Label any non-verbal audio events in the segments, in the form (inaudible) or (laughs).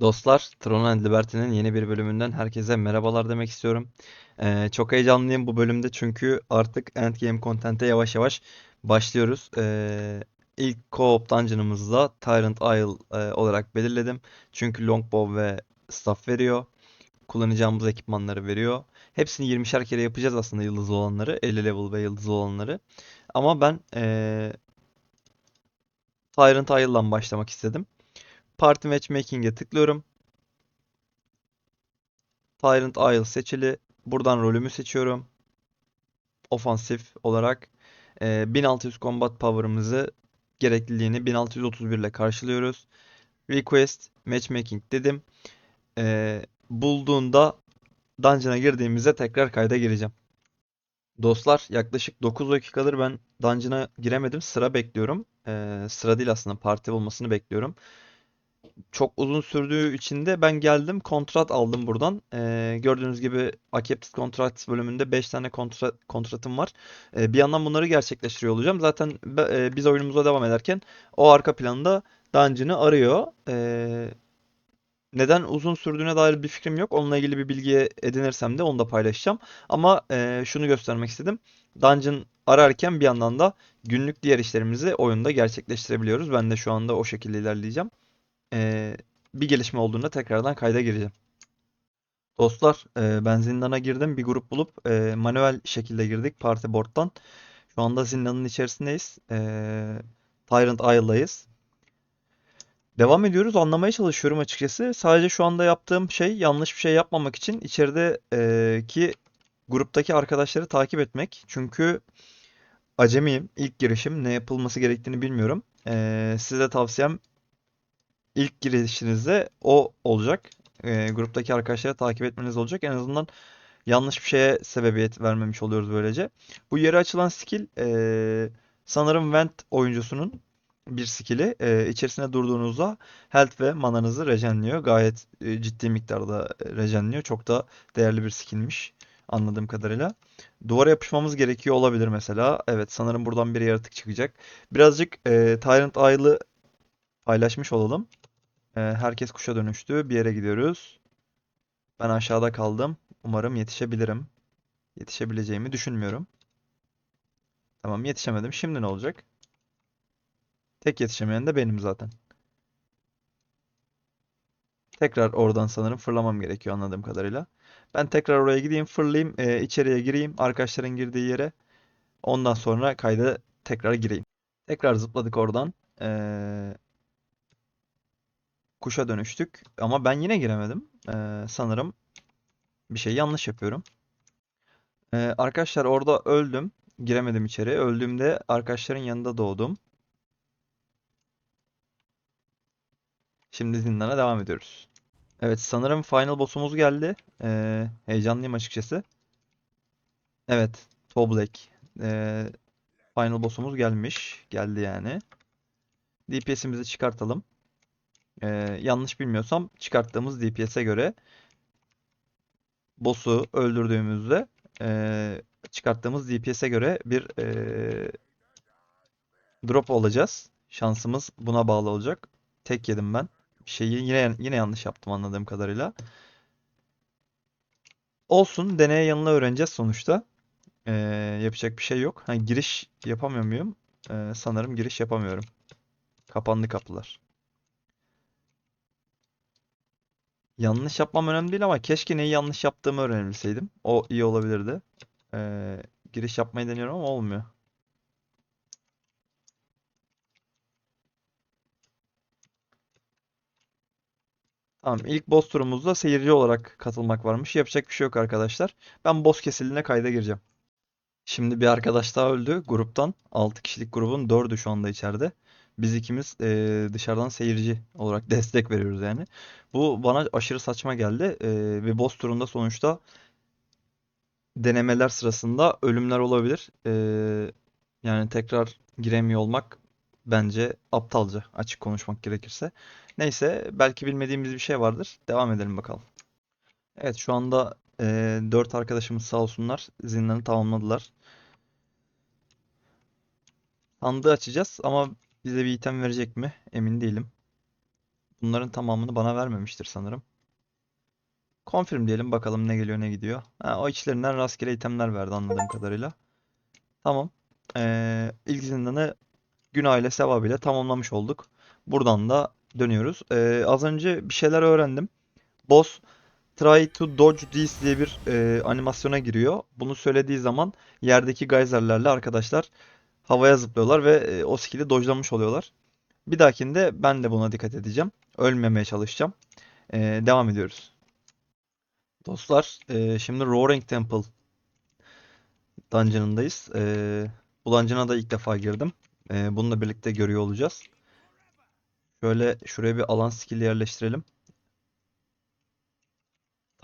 Dostlar, Tron and Liberty'nin yeni bir bölümünden herkese merhabalar demek istiyorum. Ee, çok heyecanlıyım bu bölümde çünkü artık Endgame content'e yavaş yavaş başlıyoruz. Ee, ilk co-op dungeon'ımızı da Tyrant Isle e, olarak belirledim. Çünkü Longbow ve Staff veriyor. Kullanacağımız ekipmanları veriyor. Hepsini 20'şer kere yapacağız aslında yıldızlı olanları. 50 level ve yıldızlı olanları. Ama ben ee, Tyrant Isle'dan başlamak istedim. Party Matchmaking'e tıklıyorum. Tyrant Isle seçili. Buradan rolümü seçiyorum. Ofansif olarak e, 1600 combat power'ımızı gerekliliğini 1631 ile karşılıyoruz. Request Matchmaking dedim. E, bulduğunda dungeon'a girdiğimizde tekrar kayda gireceğim. Dostlar yaklaşık 9 dakikadır ben dungeon'a giremedim. Sıra bekliyorum. E, sıra değil aslında parti olmasını bekliyorum çok uzun sürdüğü için de ben geldim kontrat aldım buradan. Ee, gördüğünüz gibi Accepted Contracts bölümünde 5 tane kontra kontratım var. Ee, bir yandan bunları gerçekleştiriyor olacağım. Zaten e, biz oyunumuza devam ederken o arka planda Dungeon'ı arıyor. Ee, neden uzun sürdüğüne dair bir fikrim yok. Onunla ilgili bir bilgi edinirsem de onu da paylaşacağım. Ama e, şunu göstermek istedim. Dungeon ararken bir yandan da günlük diğer işlerimizi oyunda gerçekleştirebiliyoruz. Ben de şu anda o şekilde ilerleyeceğim. Ee, bir gelişme olduğunda tekrardan kayda gireceğim. Dostlar, e, ben zindana girdim. Bir grup bulup e, manuel şekilde girdik parti board'dan. Şu anda zindanın içerisindeyiz. E, Tyrant Isle'dayız. Devam ediyoruz. Anlamaya çalışıyorum açıkçası. Sadece şu anda yaptığım şey yanlış bir şey yapmamak için içerideki gruptaki arkadaşları takip etmek. Çünkü acemiyim. İlk girişim. Ne yapılması gerektiğini bilmiyorum. E, size tavsiyem ilk girişinizde o olacak. E, gruptaki arkadaşları takip etmeniz olacak. En azından yanlış bir şeye sebebiyet vermemiş oluyoruz böylece. Bu yere açılan skill e, sanırım Vent oyuncusunun bir skill'i. E, içerisine durduğunuzda health ve mananızı rejenliyor. Gayet e, ciddi miktarda rejenliyor. Çok da değerli bir skill'miş anladığım kadarıyla. Duvara yapışmamız gerekiyor olabilir mesela. Evet sanırım buradan bir yaratık çıkacak. Birazcık e, Tyrant Isle'ı paylaşmış olalım. Ee, herkes kuşa dönüştü. Bir yere gidiyoruz. Ben aşağıda kaldım. Umarım yetişebilirim. Yetişebileceğimi düşünmüyorum. Tamam yetişemedim. Şimdi ne olacak? Tek yetişemeyen de benim zaten. Tekrar oradan sanırım fırlamam gerekiyor anladığım kadarıyla. Ben tekrar oraya gideyim, fırlayayım, e, içeriye gireyim, arkadaşların girdiği yere. Ondan sonra kayda tekrar gireyim. Tekrar zıpladık oradan. Ee, kuşa dönüştük. Ama ben yine giremedim. Ee, sanırım bir şey yanlış yapıyorum. Ee, arkadaşlar orada öldüm. Giremedim içeri. Öldüğümde arkadaşların yanında doğdum. Şimdi zindana devam ediyoruz. Evet sanırım final boss'umuz geldi. Ee, heyecanlıyım açıkçası. Evet. Toblek. Ee, final boss'umuz gelmiş. Geldi yani. DPS'imizi çıkartalım. Ee, yanlış bilmiyorsam çıkarttığımız DPS'e göre boss'u öldürdüğümüzde e, çıkarttığımız DPS'e göre bir e, drop alacağız. Şansımız buna bağlı olacak. Tek yedim ben. Şeyi yine yine yanlış yaptım anladığım kadarıyla. Olsun. Deneye yanına öğreneceğiz sonuçta. Ee, yapacak bir şey yok. Ha, giriş yapamıyor muyum? Ee, sanırım giriş yapamıyorum. Kapandı kapılar. Yanlış yapmam önemli değil ama keşke neyi yanlış yaptığımı öğrenebilseydim. O iyi olabilirdi. Ee, giriş yapmayı deniyorum ama olmuyor. Tamam ilk boss turumuzda seyirci olarak katılmak varmış. Yapacak bir şey yok arkadaşlar. Ben boss kesildiğine kayda gireceğim. Şimdi bir arkadaş daha öldü gruptan. 6 kişilik grubun 4'ü şu anda içeride. Biz ikimiz e, dışarıdan seyirci olarak (laughs) destek veriyoruz yani. Bu bana aşırı saçma geldi. E, ve boss turunda sonuçta denemeler sırasında ölümler olabilir. E, yani tekrar giremiyor olmak bence aptalca açık konuşmak gerekirse. Neyse belki bilmediğimiz bir şey vardır. Devam edelim bakalım. Evet şu anda e, 4 arkadaşımız sağ olsunlar zindanı tamamladılar. Sandığı açacağız ama bize bir item verecek mi? Emin değilim. Bunların tamamını bana vermemiştir sanırım. Confirm diyelim bakalım ne geliyor ne gidiyor. Ha, o içlerinden rastgele itemler verdi anladığım kadarıyla. Tamam. Ee, ilk zindanı günah ile sevap ile tamamlamış olduk. Buradan da dönüyoruz. Ee, az önce bir şeyler öğrendim. Boss Try to dodge this diye bir e, animasyona giriyor. Bunu söylediği zaman yerdeki geyserlerle arkadaşlar havaya zıplıyorlar ve e, o skill'i dodge'lamış oluyorlar. Bir dahakinde ben de buna dikkat edeceğim. Ölmemeye çalışacağım. Ee, devam ediyoruz. Dostlar, e, şimdi Roaring Temple dungeon'ındayız. E, bu dungeon'a da ilk defa girdim. E, bununla birlikte görüyor olacağız. Şöyle şuraya bir alan skill yerleştirelim.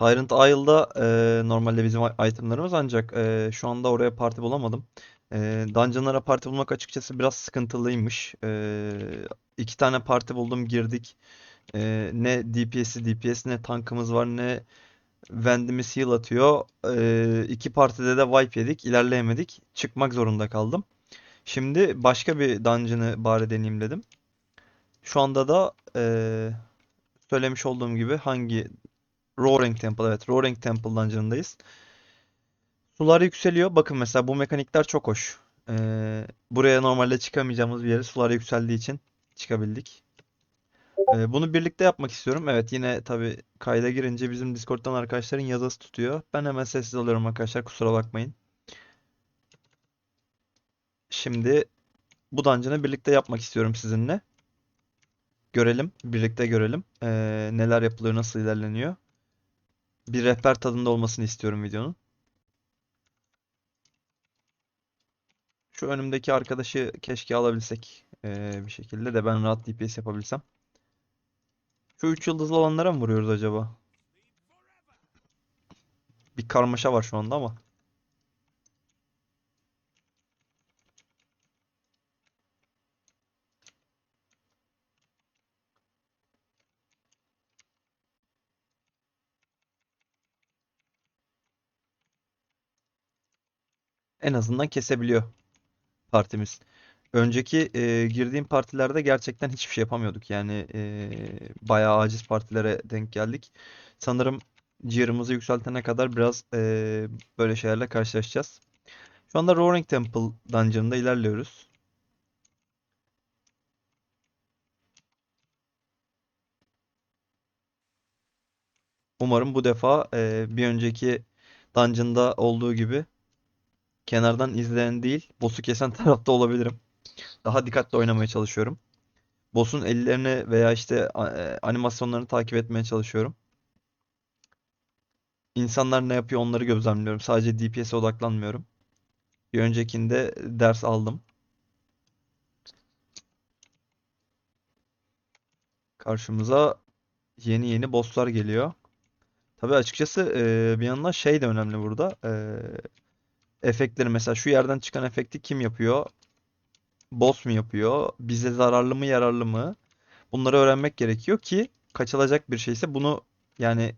Tyrant Isle'da e, normalde bizim itemlarımız ancak e, şu anda oraya parti bulamadım. E, dungeon'lara parti bulmak açıkçası biraz sıkıntılıymış. E, iki tane parti buldum girdik. E, ne DPS'i DPS ne tankımız var ne Vendimiz heal atıyor. Ee, iki partide de wipe yedik. ilerleyemedik. Çıkmak zorunda kaldım. Şimdi başka bir dungeon'ı bari deneyeyim dedim. Şu anda da ee, söylemiş olduğum gibi hangi Roaring Temple evet Roaring Temple dungeon'ındayız. Sular yükseliyor. Bakın mesela bu mekanikler çok hoş. Ee, buraya normalde çıkamayacağımız bir yere sular yükseldiği için çıkabildik. Ee, bunu birlikte yapmak istiyorum. Evet yine tabii kayda girince bizim Discord'dan arkadaşların yazısı tutuyor. Ben hemen sessiz alıyorum arkadaşlar kusura bakmayın. Şimdi bu dungeon'ı birlikte yapmak istiyorum sizinle. Görelim, birlikte görelim. Ee, neler yapılıyor, nasıl ilerleniyor. Bir rehber tadında olmasını istiyorum videonun. Şu önümdeki arkadaşı keşke alabilsek ee, bir şekilde de ben rahat DPS yapabilsem. Şu 3 yıldızlı olanlara mı vuruyoruz acaba? Bir karmaşa var şu anda ama. En azından kesebiliyor partimiz. Önceki e, girdiğim partilerde gerçekten hiçbir şey yapamıyorduk. Yani e, bayağı aciz partilere denk geldik. Sanırım clear'ımızı yükseltene kadar biraz e, böyle şeylerle karşılaşacağız. Şu anda Roaring Temple Dungeon'da ilerliyoruz. Umarım bu defa e, bir önceki dungeon'da olduğu gibi kenardan izleyen değil, boss'u kesen (laughs) tarafta olabilirim. Daha dikkatli oynamaya çalışıyorum. Boss'un ellerini veya işte e, animasyonlarını takip etmeye çalışıyorum. İnsanlar ne yapıyor onları gözlemliyorum. Sadece DPS'e odaklanmıyorum. Bir öncekinde ders aldım. Karşımıza yeni yeni bosslar geliyor. Tabii açıkçası e, bir yandan şey de önemli burada. E, efektleri mesela şu yerden çıkan efekti kim yapıyor? Boss mu yapıyor? Bize zararlı mı yararlı mı? Bunları öğrenmek gerekiyor ki kaçılacak bir şeyse bunu yani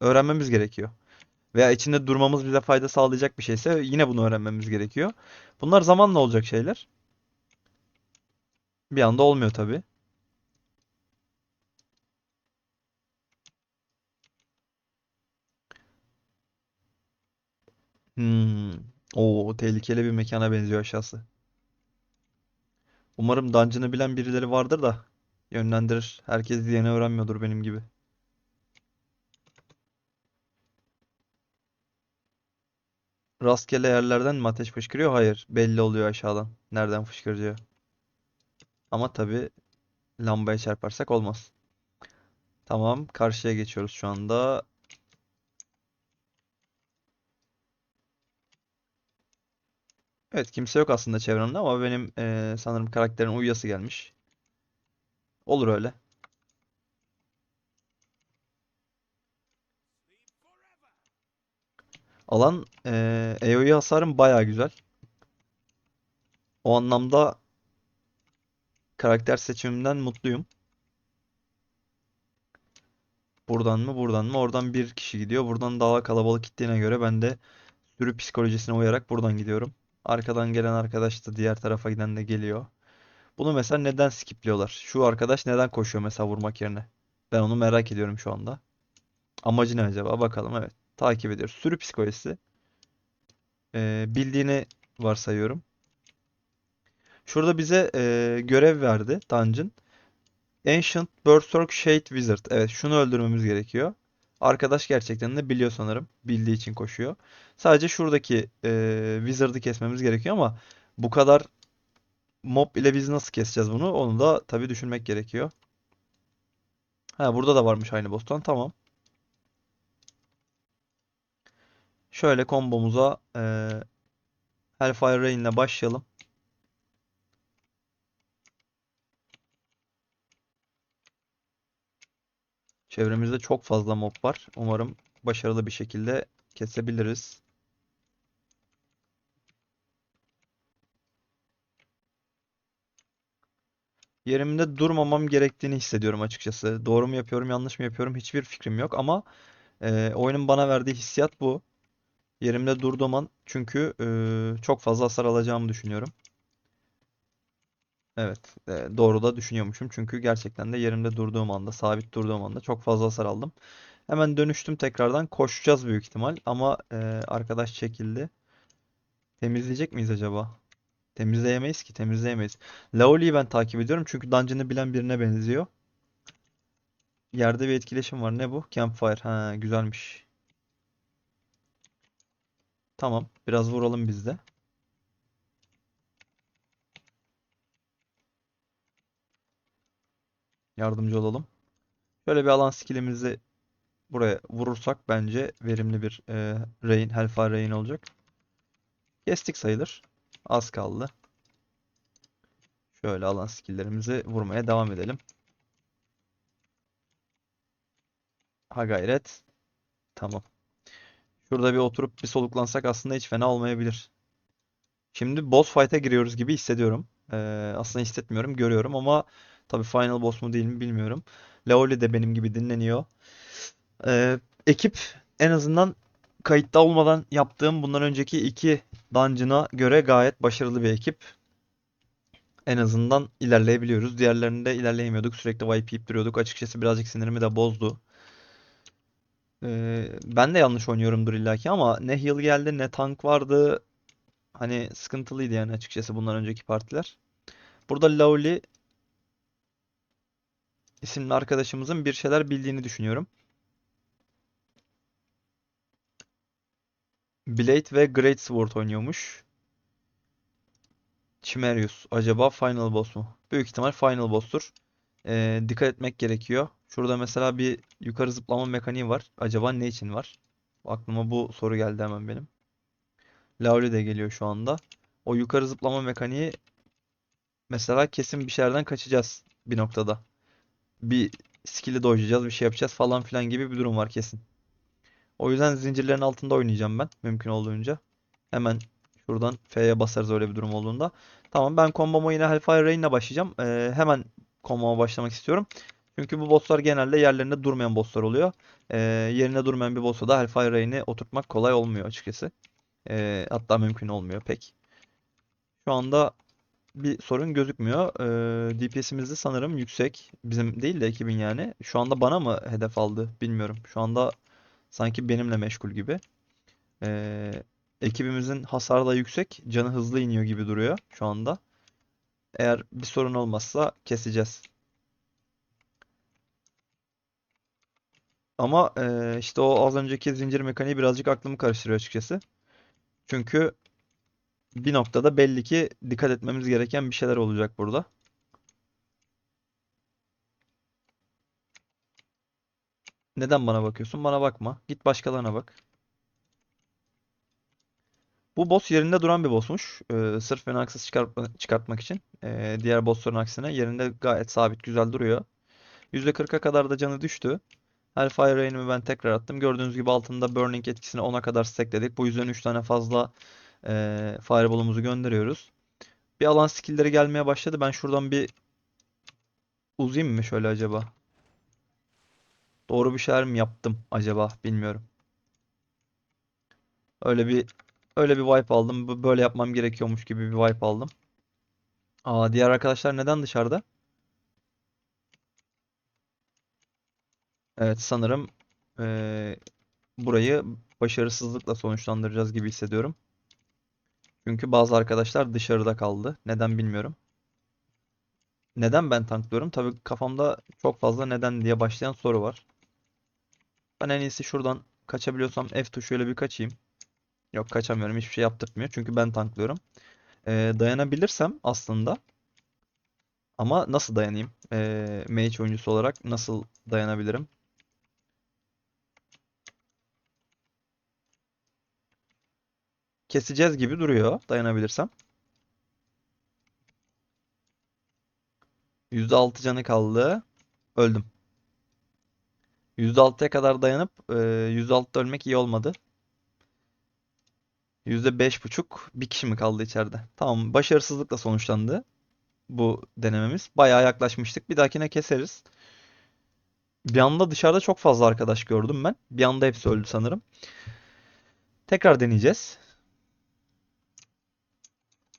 öğrenmemiz gerekiyor. Veya içinde durmamız bize fayda sağlayacak bir şeyse yine bunu öğrenmemiz gerekiyor. Bunlar zamanla olacak şeyler. Bir anda olmuyor tabii. Hmm. Oo, tehlikeli bir mekana benziyor aşağısı. Umarım dungeon'ı bilen birileri vardır da yönlendirir. Herkes diyeni öğrenmiyordur benim gibi. Rastgele yerlerden mi ateş fışkırıyor? Hayır. Belli oluyor aşağıdan. Nereden fışkıracağı. Ama tabii lambaya çarparsak olmaz. Tamam. Karşıya geçiyoruz şu anda. Evet kimse yok aslında çevremde ama benim eee, sanırım karakterin uyuyası gelmiş. Olur öyle. Alan eee AoE hasarım baya güzel. O anlamda karakter seçimimden mutluyum. Buradan mı buradan mı? Oradan bir kişi gidiyor. Buradan daha kalabalık gittiğine göre ben de sürü psikolojisine uyarak buradan gidiyorum. Arkadan gelen arkadaş da diğer tarafa giden de geliyor. Bunu mesela neden skipliyorlar? Şu arkadaş neden koşuyor mesela vurmak yerine? Ben onu merak ediyorum şu anda. Amacı ne acaba? Bakalım evet. Takip ediyoruz. Sürü psikolojisi. Ee, bildiğini varsayıyorum. Şurada bize e, görev verdi Dungeon. Ancient Berserk Shade Wizard. Evet şunu öldürmemiz gerekiyor. Arkadaş gerçekten de biliyor sanırım. Bildiği için koşuyor. Sadece şuradaki e, Wizard'ı kesmemiz gerekiyor ama bu kadar mob ile biz nasıl keseceğiz bunu? Onu da tabii düşünmek gerekiyor. Ha burada da varmış aynı boss'tan. Tamam. Şöyle kombomuza e, Hellfire Rain ile başlayalım. Çevremizde çok fazla mob var. Umarım başarılı bir şekilde kesebiliriz. Yerimde durmamam gerektiğini hissediyorum açıkçası. Doğru mu yapıyorum, yanlış mı yapıyorum hiçbir fikrim yok ama e, oyunun bana verdiği hissiyat bu. Yerimde durduğum an çünkü e, çok fazla hasar alacağımı düşünüyorum. Evet, e, doğru da düşünüyormuşum. Çünkü gerçekten de yerimde durduğum anda, sabit durduğum anda çok fazla hasar aldım. Hemen dönüştüm tekrardan. Koşacağız büyük ihtimal ama e, arkadaş çekildi. Temizleyecek miyiz acaba? Temizleyemeyiz ki, temizleyemeyiz. Laoli'yi ben takip ediyorum çünkü dungeon'ı bilen birine benziyor. Yerde bir etkileşim var. Ne bu? Campfire. Ha, güzelmiş. Tamam, biraz vuralım biz de. Yardımcı olalım. Şöyle bir alan skillimizi buraya vurursak bence verimli bir e, rain, Hellfire Rain olacak. Kestik sayılır. Az kaldı. Şöyle alan skilllerimizi vurmaya devam edelim. Ha gayret. Tamam. Şurada bir oturup bir soluklansak aslında hiç fena olmayabilir. Şimdi boss fight'a giriyoruz gibi hissediyorum. Ee, aslında hissetmiyorum, görüyorum ama tabii final boss mu değil mi bilmiyorum. Laoli de benim gibi dinleniyor. Ee, ekip en azından kayıtta olmadan yaptığım bundan önceki iki dungeon'a göre gayet başarılı bir ekip. En azından ilerleyebiliyoruz. Diğerlerinde ilerleyemiyorduk. Sürekli wipe duruyorduk. Açıkçası birazcık sinirimi de bozdu. Ee, ben de yanlış oynuyorumdur illaki ama ne heal geldi ne tank vardı. Hani sıkıntılıydı yani açıkçası bundan önceki partiler. Burada Lauli isimli arkadaşımızın bir şeyler bildiğini düşünüyorum. Blade ve Great Sword oynuyormuş. Chimerius. Acaba final boss mu? Büyük ihtimal final boss'tur. Ee, dikkat etmek gerekiyor. Şurada mesela bir yukarı zıplama mekaniği var. Acaba ne için var? Aklıma bu soru geldi hemen benim. Lauli de geliyor şu anda. O yukarı zıplama mekaniği mesela kesin bir şeylerden kaçacağız bir noktada. Bir skill'i dojlayacağız, bir şey yapacağız falan filan gibi bir durum var kesin. O yüzden zincirlerin altında oynayacağım ben mümkün olduğunca. Hemen şuradan F'ye basarız öyle bir durum olduğunda. Tamam ben komboma yine Hellfire Rain'le başlayacağım. Ee, hemen komboma başlamak istiyorum. Çünkü bu bosslar genelde yerlerinde durmayan bosslar oluyor. Ee, yerine durmayan bir boss'a da Hellfire Rain'i oturtmak kolay olmuyor açıkçası. Ee, hatta mümkün olmuyor pek. Şu anda bir sorun gözükmüyor. Ee, DPS'imiz de sanırım yüksek. Bizim değil de ekibin yani. Şu anda bana mı hedef aldı bilmiyorum. Şu anda sanki benimle meşgul gibi. Ee, ekibimizin hasarı da yüksek. Canı hızlı iniyor gibi duruyor şu anda. Eğer bir sorun olmazsa keseceğiz. Ama e, işte o az önceki zincir mekaniği birazcık aklımı karıştırıyor açıkçası. Çünkü bir noktada belli ki dikkat etmemiz gereken bir şeyler olacak burada. Neden bana bakıyorsun? Bana bakma. Git başkalarına bak. Bu boss yerinde duran bir bossmuş. Ee, sırf beni haksız çıkartma, çıkartmak için. Ee, diğer bossların aksine yerinde gayet sabit güzel duruyor. %40'a kadar da canı düştü. Hellfire Rain'imi ben tekrar attım. Gördüğünüz gibi altında Burning etkisini 10'a kadar stackledik. Bu yüzden 3 tane fazla e, Fireball'umuzu gönderiyoruz. Bir alan skill'leri gelmeye başladı. Ben şuradan bir uzayayım mı şöyle acaba? Doğru bir şeyler mi yaptım acaba? Bilmiyorum. Öyle bir öyle bir vibe aldım. Böyle yapmam gerekiyormuş gibi bir vibe aldım. Aa, diğer arkadaşlar neden dışarıda? Evet sanırım eee, burayı başarısızlıkla sonuçlandıracağız gibi hissediyorum. Çünkü bazı arkadaşlar dışarıda kaldı. Neden bilmiyorum. Neden ben tanklıyorum? Tabii kafamda çok fazla neden diye başlayan soru var. Ben en iyisi şuradan kaçabiliyorsam F tuşuyla bir kaçayım. Yok kaçamıyorum. Hiçbir şey yaptırtmıyor. Çünkü ben tanklıyorum. Eee, dayanabilirsem aslında ama nasıl dayanayım? Eee mage oyuncusu olarak nasıl dayanabilirim? Keseceğiz gibi duruyor dayanabilirsem. %6 canı kaldı. Öldüm. %6'ya kadar dayanıp e, %6'da ölmek iyi olmadı. %5.5 bir kişi mi kaldı içeride? Tamam başarısızlıkla sonuçlandı bu denememiz. Bayağı yaklaşmıştık. Bir dahakine keseriz. Bir anda dışarıda çok fazla arkadaş gördüm ben. Bir anda hepsi öldü sanırım. Tekrar deneyeceğiz.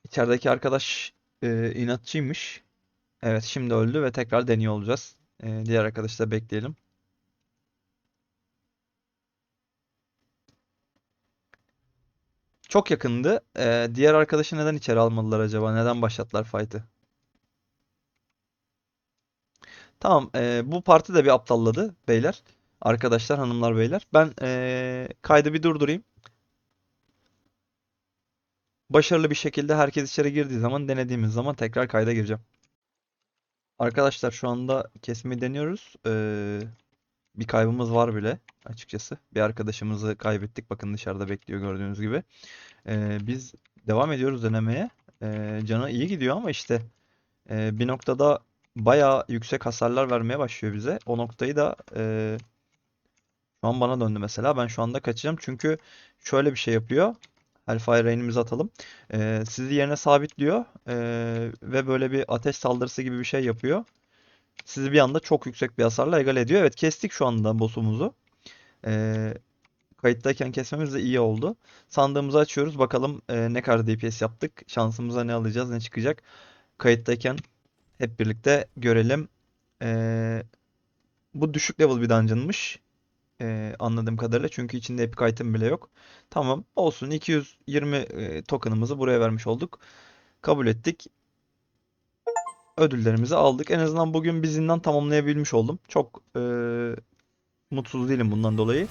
İçerideki arkadaş e, inatçıymış. Evet şimdi öldü ve tekrar deniyor olacağız. E, diğer arkadaşı da bekleyelim. Çok yakındı. E, diğer arkadaşı neden içeri almadılar acaba? Neden başlattılar fight'ı? Tamam e, bu parti de bir aptalladı beyler. Arkadaşlar hanımlar beyler. Ben e, kaydı bir durdurayım. Başarılı bir şekilde herkes içeri girdiği zaman denediğimiz zaman tekrar kayda gireceğim. Arkadaşlar şu anda kesmeyi deniyoruz. Ee, bir kaybımız var bile açıkçası. Bir arkadaşımızı kaybettik. Bakın dışarıda bekliyor gördüğünüz gibi. Ee, biz devam ediyoruz denemeye. Ee, canı iyi gidiyor ama işte e, bir noktada bayağı yüksek hasarlar vermeye başlıyor bize. O noktayı da e, şu an bana döndü mesela. Ben şu anda kaçacağım çünkü şöyle bir şey yapıyor. Hellfire Rain'imizi atalım. Ee, sizi yerine sabitliyor ee, ve böyle bir ateş saldırısı gibi bir şey yapıyor. Sizi bir anda çok yüksek bir hasarla egale ediyor. Evet kestik şu anda boss'umuzu. Ee, kayıttayken kesmemiz de iyi oldu. Sandığımızı açıyoruz. Bakalım e, ne kadar DPS yaptık. Şansımıza ne alacağız, ne çıkacak. Kayıttayken hep birlikte görelim. Ee, bu düşük level bir dungeon'mış. Ee, anladığım kadarıyla. Çünkü içinde epic item bile yok. Tamam olsun 220 e, tokenımızı buraya vermiş olduk. Kabul ettik. Ödüllerimizi aldık. En azından bugün bir zindan tamamlayabilmiş oldum. Çok e, mutsuz değilim bundan dolayı.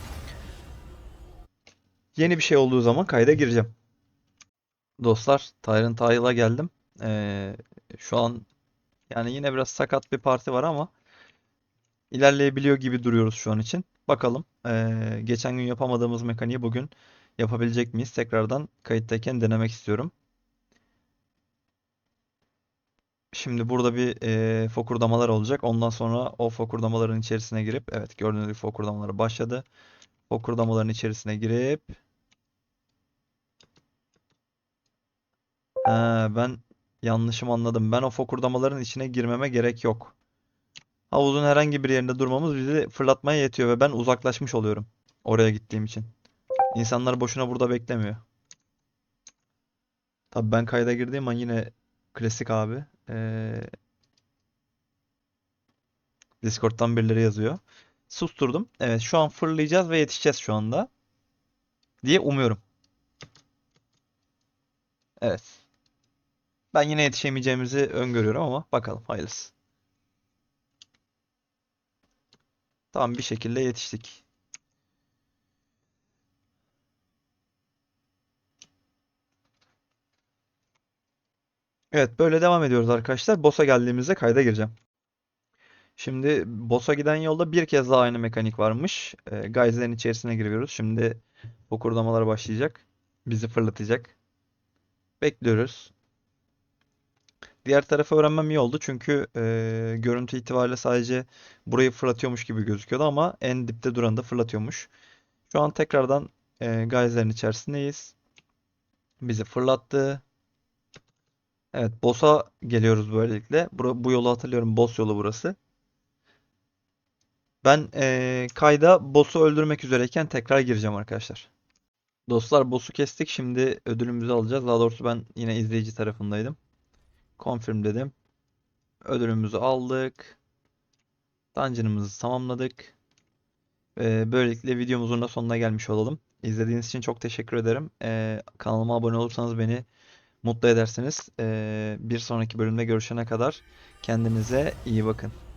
Yeni bir şey olduğu zaman kayda gireceğim. Dostlar Tyrant Isle'a geldim. Ee, şu an yani yine biraz sakat bir parti var ama ilerleyebiliyor gibi duruyoruz şu an için. Bakalım. Ee, geçen gün yapamadığımız mekaniği bugün yapabilecek miyiz? Tekrardan kayıttayken denemek istiyorum. Şimdi burada bir e, fokurdamalar olacak. Ondan sonra o fokurdamaların içerisine girip evet gördüğünüz gibi fokurdamaları başladı. Fokurdamaların içerisine girip Ha, ben yanlışım anladım. Ben o fokurdamaların içine girmeme gerek yok. Havuzun herhangi bir yerinde durmamız bizi fırlatmaya yetiyor ve ben uzaklaşmış oluyorum. Oraya gittiğim için. İnsanlar boşuna burada beklemiyor. Tabii ben kayda girdiğim an yine klasik abi. Ee, Discord'dan birileri yazıyor. Susturdum. Evet şu an fırlayacağız ve yetişeceğiz şu anda. Diye umuyorum. Evet. Ben yine yetişemeyeceğimizi öngörüyorum ama bakalım hayırlısı. Tamam bir şekilde yetiştik. Evet böyle devam ediyoruz arkadaşlar. Boss'a geldiğimizde kayda gireceğim. Şimdi boss'a giden yolda bir kez daha aynı mekanik varmış. E, Geyser'in içerisine giriyoruz. Şimdi fokurdamalar başlayacak. Bizi fırlatacak. Bekliyoruz. Diğer tarafı öğrenmem iyi oldu çünkü e, görüntü itibariyle sadece burayı fırlatıyormuş gibi gözüküyordu ama en dipte duranı da fırlatıyormuş. Şu an tekrardan e, Geyser'in içerisindeyiz. Bizi fırlattı. Evet, boss'a geliyoruz böylelikle. Bu, bu yolu hatırlıyorum. Boss yolu burası. Ben eee, kayda boss'u öldürmek üzereyken tekrar gireceğim arkadaşlar. Dostlar boss'u kestik. Şimdi ödülümüzü alacağız. Daha doğrusu ben yine izleyici tarafındaydım. Confirm dedim. Ödülümüzü aldık. Dungeon'ımızı tamamladık. Ee, böylelikle videomuzun da sonuna gelmiş olalım. İzlediğiniz için çok teşekkür ederim. Ee, kanalıma abone olursanız beni mutlu edersiniz. Ee, bir sonraki bölümde görüşene kadar kendinize iyi bakın.